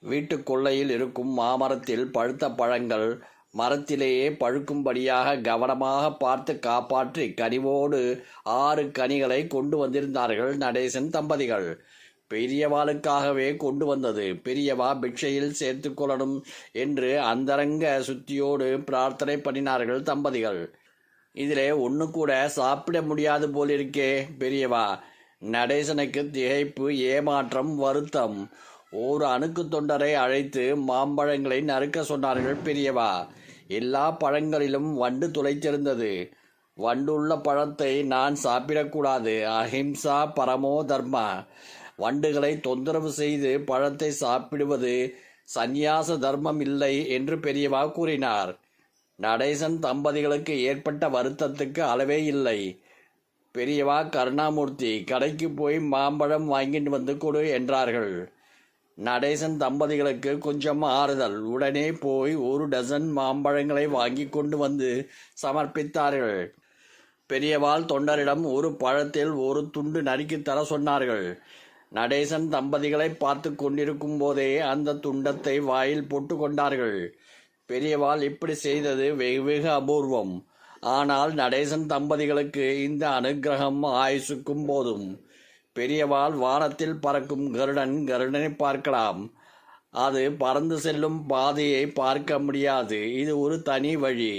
வீட்டுக் கொல்லையில் இருக்கும் மாமரத்தில் பழுத்த பழங்கள் மரத்திலேயே பழுக்கும்படியாக கவனமாக பார்த்து காப்பாற்றி கனிவோடு ஆறு கனிகளை கொண்டு வந்திருந்தார்கள் நடேசன் தம்பதிகள். பெரியவாளுக்காகவே கொண்டு வந்தது. பெரியவா பிக்ஷையில் சேர்த்து கொள்ளணும் என்று அந்தரங்க சுத்தியோடு பிரார்த்தனை பண்ணினார்கள் தம்பதிகள். இதில் ஒன்று கூட சாப்பிட முடியாது போலிருக்கே பெரியவா. நடேசனுக்கு திகைப்பு ஏமாற்றம் வருத்தம். ஒரு அணுக்கு தொண்டரை அழைத்து மாம்பழங்களை நறுக்க சொன்னார்கள் பெரியவா. எல்லா பழங்களிலும் வண்டு துளைத்திருந்தது. வண்டுள்ள பழத்தை நான் சாப்பிடக்கூடாது. அஹிம்சா பரமோ தர்மா. வண்டுகளை தொந்தரவு செய்து பழத்தை சாப்பிடுவது சந்நியாச தர்மம் இல்லை என்று பெரியவா கூறினார். நடேசன் தம்பதிகளுக்கு ஏற்பட்ட வருத்தத்துக்கு அளவே இல்லை. பெரியவா கருணாமூர்த்தி கடைக்கு போய் மாம்பழம் வாங்கிட்டு வந்து கொடு என்றார்கள். நடேசன் தம்பதிகளுக்கு கொஞ்சம் ஆறுதல். உடனே போய் ஒரு டசன் மாம்பழங்களை வாங்கி கொண்டு வந்து சமர்ப்பித்தார்கள். பெரியவாள் தொண்டரிடம் ஒரு பழத்தில் ஒரு துண்டு நறுக்கி தர சொன்னார்கள். நடேசன் தம்பதிகளை பார்த்து கொண்டிருக்கும் போதே அந்த துண்டத்தை வாயில் போட்டு கொண்டார்கள். பெரியவாள் இப்படி செய்தது வெகு வெகு அபூர்வம். ஆனால் நடேசன் தம்பதிகளுக்கு இந்த அனுக்கிரகம் ஆயுசுக்கும் போதும். பெரியவாள் வானத்தில் பறக்கும் கருடன் கருடனை பார்க்கலாம். அது பறந்து செல்லும் பாதையை பார்க்க முடியாது. இது ஒரு தனி வழி.